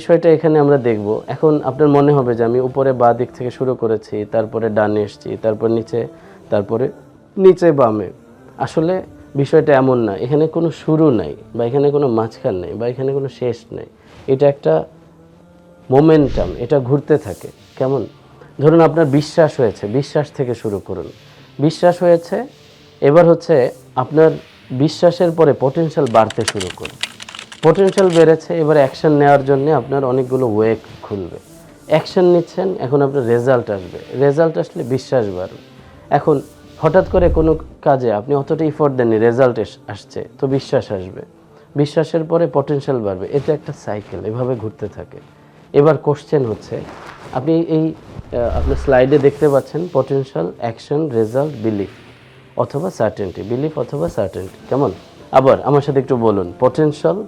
বিষয়টা এখানে আমরা দেখব। এখন আপনার মনে হবে যে আমি উপরে বা দিক থেকে শুরু করেছি, তারপরে ডানে এসেছি, তারপর নিচে, তারপরে নিচে বামে। আসলে বিষয়টা এমন না, এখানে কোনো শুরু নাই বা এখানে কোনো মাঝখান নেই বা এখানে কোনো শেষ নেই। এটা একটা মোমেন্টাম এটা ঘুরতে থাকে। কেমন? ধরুন আপনার বিশ্বাস হয়েছে, বিশ্বাস থেকে শুরু করুন। বিশ্বাস হয়েছে, এবার হচ্ছে আপনার বিশ্বাসের পরে পটেনশিয়াল বাড়তে শুরু করুন। পটেনশিয়াল বেড়েছে, এবার অ্যাকশন নেওয়ার জন্য আপনার অনেকগুলো ওয়ে খুলবে। অ্যাকশন নিচ্ছেন, এখন আপনার রেজাল্ট আসবে। রেজাল্ট আসলে বিশ্বাস বাড়বে। এখন হঠাৎ করে কোনো কাজে আপনি অতটা ইফোর্ট দেননি রেজাল্ট আসছে, তো বিশ্বাস আসবে। বিশ্বাসের পরে পটেনশিয়াল বাড়বে। এটা একটা সাইকেল এভাবে ঘুরতে থাকে। এবার কোশ্চেন হচ্ছে, আপনি এই আপনার স্লাইডে দেখতে পাচ্ছেন পটেনশিয়াল অ্যাকশন রেজাল্ট বিলিফ অথবা সার্টেনটি বিলিফ অথবা সার্টেনটি কেমন? আবার আমার সাথে একটু বলুন। পটেনশিয়াল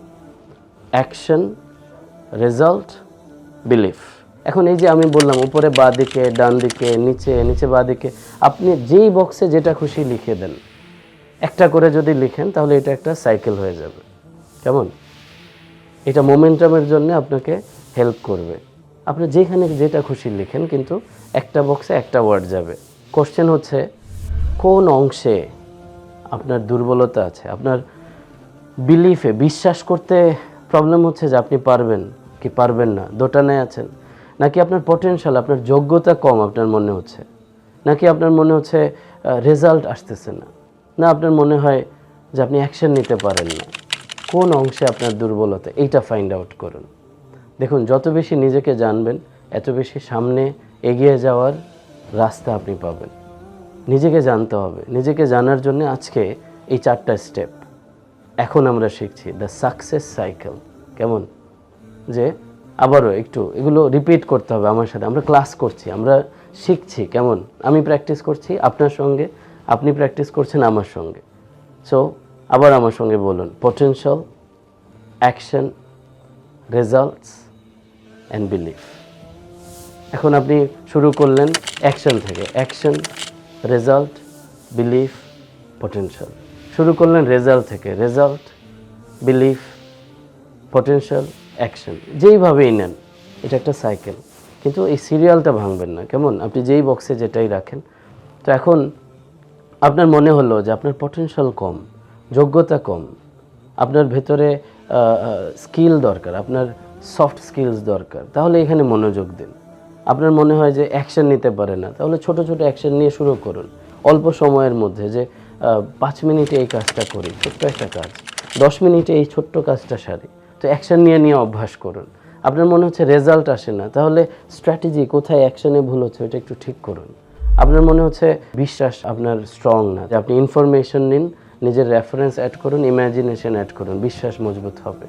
অ্যাকশন রেজাল্ট বিলিফ এখন এই যে আমি বললাম, উপরে বা দিকে, ডান দিকে, নিচে নিচে বা দিকে, আপনি যেই বক্সে যেটা খুশি লিখে দেন। একটা করে যদি লিখেন, তাহলে এটা একটা সাইকেল হয়ে যাবে। কেমন? এটা মোমেন্টামের জন্য আপনাকে হেল্প করবে। আপনি যেখানে যেটা খুশি লিখেন, কিন্তু একটা বক্সে একটা ওয়ার্ড যাবে। কোশ্চেন হচ্ছে, কোন অংশে আপনার দুর্বলতা আছে? আপনার বিলিফে বিশ্বাস করতে প্রবলেম হচ্ছে যে আপনি পারবেন কি পারবেন না, দোটানায় আছেন। নাকি আপনার পটেনশিয়াল আপনার যোগ্যতা কম আপনার মনে হচ্ছে? নাকি আপনার মনে হচ্ছে রেজাল্ট আসতেছে না? না, আপনার মনে হয় যে আপনি অ্যাকশন নিতে পারেন না। কোন অংশে আপনার দুর্বলতা, এইটা ফাইন্ড আউট করুন। দেখুন, যত বেশি নিজেকে জানবেন, এত বেশি সামনে এগিয়ে যাওয়ার রাস্তা আপনি পাবেন। নিজেকে জানতে হবে। নিজেকে জানার জন্য আজকে এই চারটা স্টেপ এখন আমরা শিখছি দ্য সাকসেস সাইকেল কেমন? যে আবারও একটু এগুলো রিপিট করতে হবে আমার সাথে। আমরা ক্লাস করছি, আমরা শিখছি, কেমন? আমি প্র্যাকটিস করছি আপনার সঙ্গে, আপনি প্র্যাকটিস করছেন আমার সঙ্গে। সো আবার আমার সঙ্গে বলুন potential action results and belief এখন আপনি শুরু করলেন অ্যাকশন থেকে। অ্যাকশন রেজাল্ট বিলিফ পটেনশিয়াল শুরু করলেন রেজাল্ট থেকে। রেজাল্ট বিলিফ পটেনশিয়াল অ্যাকশন যেইভাবেই নেন, এটা একটা সাইকেল কিন্তু এই সিরিয়ালটা ভাঙবেন না। কেমন? আপনি যেই বক্সে যেটাই রাখেন। তো এখন আপনার মনে হলো যে আপনার পটেনশিয়াল কম, যোগ্যতা কম। আপনার ভেতরে স্কিল দরকার, আপনার সফট স্কিলস দরকার। তাহলে এখানে মনোযোগ দিন। আপনার মনে হয় যে অ্যাকশন নিতে পারে না। তাহলে ছোট ছোট অ্যাকশন নিয়ে শুরু করুন। অল্প সময়ের মধ্যে যে পাঁচ মিনিটে এই কাজটা করি, ছোট্ট একটা কাজ। দশ মিনিটে এই ছোট্ট কাজটা সারি। তো অ্যাকশন নিয়ে নিয়ে অভ্যাস করুন। আপনার মনে হচ্ছে রেজাল্ট আসে না, তাহলে স্ট্র্যাটেজি কোথায় অ্যাকশানে ভুল হচ্ছে ওটা একটু ঠিক করুন। আপনার মনে হচ্ছে বিশ্বাস আপনার স্ট্রং না যে আপনি ইনফরমেশন নিন, নিজের রেফারেন্স অ্যাড করুন ইম্যাজিনেশন অ্যাড করুন, বিশ্বাস মজবুত হবে।